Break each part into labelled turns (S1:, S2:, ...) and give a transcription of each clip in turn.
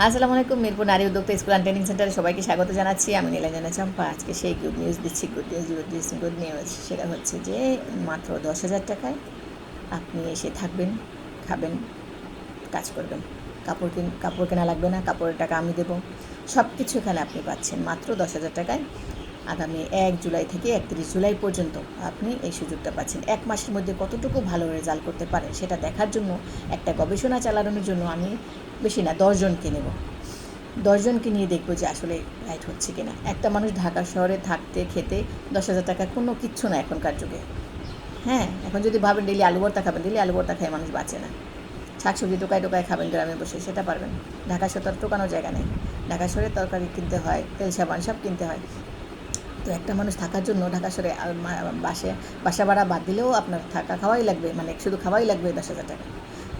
S1: আসসালামু আলাইকুম, মিরপুর নারী উদ্যোক্তা স্কুল অ্যান্ড ট্রেনিং সেন্টারে সবাইকে স্বাগত জানাচ্ছি। আমি নীলাঞ্জনা চম্পা। আজকে সেই গুড নিউজ দিচ্ছি good news good news good news সেটা হচ্ছে যে মাত্র দশ হাজার টাকায় আপনি এসে থাকবেন, খাবেন, কাজ করবেন। কাপড় কিন, কাপড় কেনা লাগবে না, কাপড়ের টাকা আমি দেবো। সব কিছু এখানে আপনি পাচ্ছেন। মাত্র দশ হাজার টাকায় আগামী এক জুলাই থেকে একত্রিশ জুলাই পর্যন্ত আপনি এই সুযোগটা পাচ্ছেন। এক মাসের মধ্যে কতটুকু ভালো রেজাল্ট করতে পারেন সেটা দেখার জন্য, একটা গবেষণা চালানোর জন্য আমি বেশি না দশজনকে নেব। দশজনকে নিয়ে দেখব যে আসলে রাইট হচ্ছে কিনা। একটা মানুষ ঢাকা শহরে থাকতে, খেতে দশ হাজার টাকা কোনো কিচ্ছু না এখনকার যুগে। হ্যাঁ এখন যদি ভাবেন ডেলি আলু ভর্তা খাবেন ডেলি আলু ভর্তা খায় মানুষ বাঁচে না। শাকসবজি টোকায় টোকায় খাবেন গ্রামে বসে, সেটা পারবেন ঢাকা শহর তো টোকানোর জায়গা নেই। ঢাকা শহরে তরকারি কিনতে হয়, তেল সাবান সব কিনতে হয়। তো একটা মানুষ থাকার জন্য ঢাকা শহরে বাসে, বাসা ভাড়া বাদ দিলেও আপনার থাকা খাওয়াই লাগবে মানে শুধু খাওয়াই লাগবে দশ হাজার টাকা।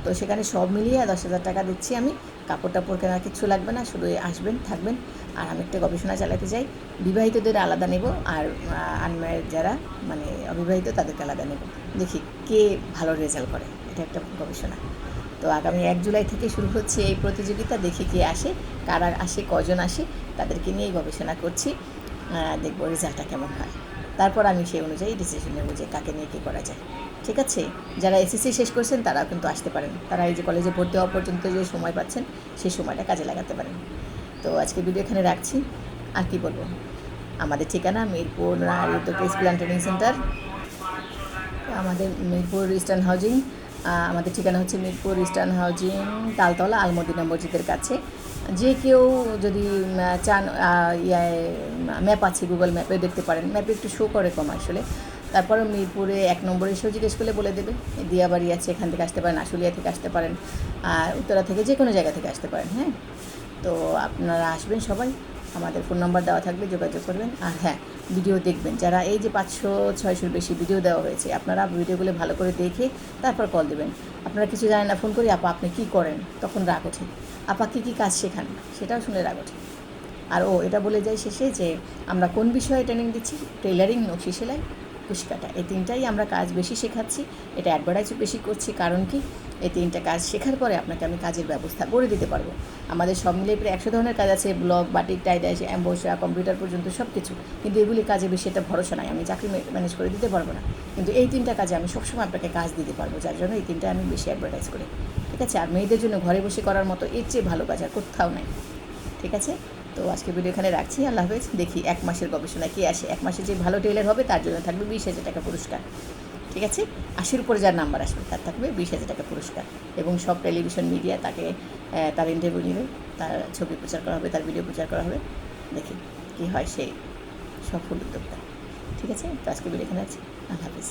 S1: তো সেখানে সব মিলিয়ে দশ হাজার টাকা দিচ্ছি আমি। কাপড় টাপড় কেনার কিছু লাগবে না, শুধু আসবেন, থাকবেন। আর আমি একটা গবেষণা চালাতে চাই। বিবাহিতদের আলাদা নেব, আর আনম্যারিড যারা মানে অবিবাহিত তাদেরকে আলাদা নেব। দেখি কে ভালো রেজাল্ট করে, এটা একটা গবেষণা। তো আগামী এক জুলাই থেকে শুরু হচ্ছে এই প্রতিযোগিতা, দেখি কে আসে, কারা আসে, কজন আসে, তাদেরকে নিয়েই গবেষণা করছি। দেখব রেজাল্টটা কেমন হয়। তারপর আমি সেই অনুযায়ী ডিসিশন নেব যে কাকে নিয়ে কী করা যায়। ঠিক আছে? যারা এসএসসি শেষ করছেন, তারাও কিন্তু আসতে পারেন। তারা এই যে কলেজে ভর্তি হওয়া পর্যন্ত যে সময় পাচ্ছেন সেই সময়টা কাজে লাগাতে পারেন। তো আজকে ভিডিও এখানে রাখছি। আর কি বলব? আমাদের ঠিকানা মিরপুর নারী স্কুল সেন্টার আমাদের মিরপুর ইস্টার্ন হাউজিং আমাদের ঠিকানা হচ্ছে মিরপুর ইস্টার্ন হাউজিং তালতলা, আলমদিনা মসজিদের কাছে। যে কেউ যদি চান ম্যাপ আছে গুগল ম্যাপে দেখতে পারেন। ম্যাপে একটু শো করে কম আসলে। তারপরে মিরপুরে এক নম্বরে এসেও জিজ্ঞেস করলে বলে দেবে। দিয়াবাড়ি আছে, এখান থেকে আসতে পারেন, আশুলিয়া থেকে আসতে পারেন, আর উত্তরা থেকে যে কোনো জায়গা থেকে আসতে পারেন হ্যাঁ? তো আপনারা আসবেন সবাই। আমাদের ফোন নাম্বার দেওয়া থাকবে, যোগাযোগ করবেন। আর হ্যাঁ ভিডিও দেখবেন। যারা এই যে পাঁচশো ছয়শোর বেশি ভিডিও দেওয়া হয়েছে, আপনারা ভিডিওগুলো ভালো করে দেখে তারপর কল দেবেন। আপনারা কিছু জানেন না ফোন করি, আপা, আপনি কী করেন? তখন রাগ ওঠে। আপা, কী কী কাজ শেখান? সেটাও শুনে রাগ ওঠে। আর ও এটা বলে যায় শেষে যে, আমরা কোন বিষয়ে ট্রেনিং দিচ্ছি? টেলারিং নকশি সেলাই। কুশি কাটা এই তিনটাই আমরা কাজ বেশি শেখাচ্ছি। এটা অ্যাডভার্টাইজ বেশি করছি, কারণ কি? এই তিনটা কাজ শেখার পরে আপনাকে আমি কাজের ব্যবস্থা করে দিতে পারব। আমাদের সব মিলিয়ে প্রায় একশো ধরনের কাজ আছে block batik tie dyes emboss computer পর্যন্ত সব কিছু কিন্তু এগুলি কাজে বেশি একটা ভরসা নাই, আমি চাকরি ম্যানেজ করে দিতে পারব না। কিন্তু এই তিনটা কাজে আমি সবসময় আপনাকে কাজ দিতে পারব, যার জন্য এই তিনটা আমি বেশি অ্যাডভার্টাইজ করি। ঠিক আছে? আর মেয়েদের জন্য ঘরে বসে করার মতো এর চেয়ে ভালো কাজ আর কোথাও নাই। ঠিক আছে? তো আজকে ভিডিও এখানে রাখছি। আল্লাহ হাফেজ। দেখি এক মাসের গবেষণা কে আসে। এক মাসে যে ভালো টেলার হবে, তার জন্য থাকবে বিশ হাজার টাকা পুরস্কার। ঠিক আছে? আশির উপরে যার নাম্বার আসবে, তার থাকবে বিশ হাজার টাকা পুরস্কার। এবং সব টেলিভিশন মিডিয়া তাকে তার ইন্টারভিউ নেবে। তার ছবি প্রচার করা হবে, তার ভিডিও প্রচার করা হবে। দেখি কী হয় সেই সফল উদ্যোক্তা। ঠিক আছে? তো আজকে ভিডিও এখানে আছে আল্লাহ হাফিজ।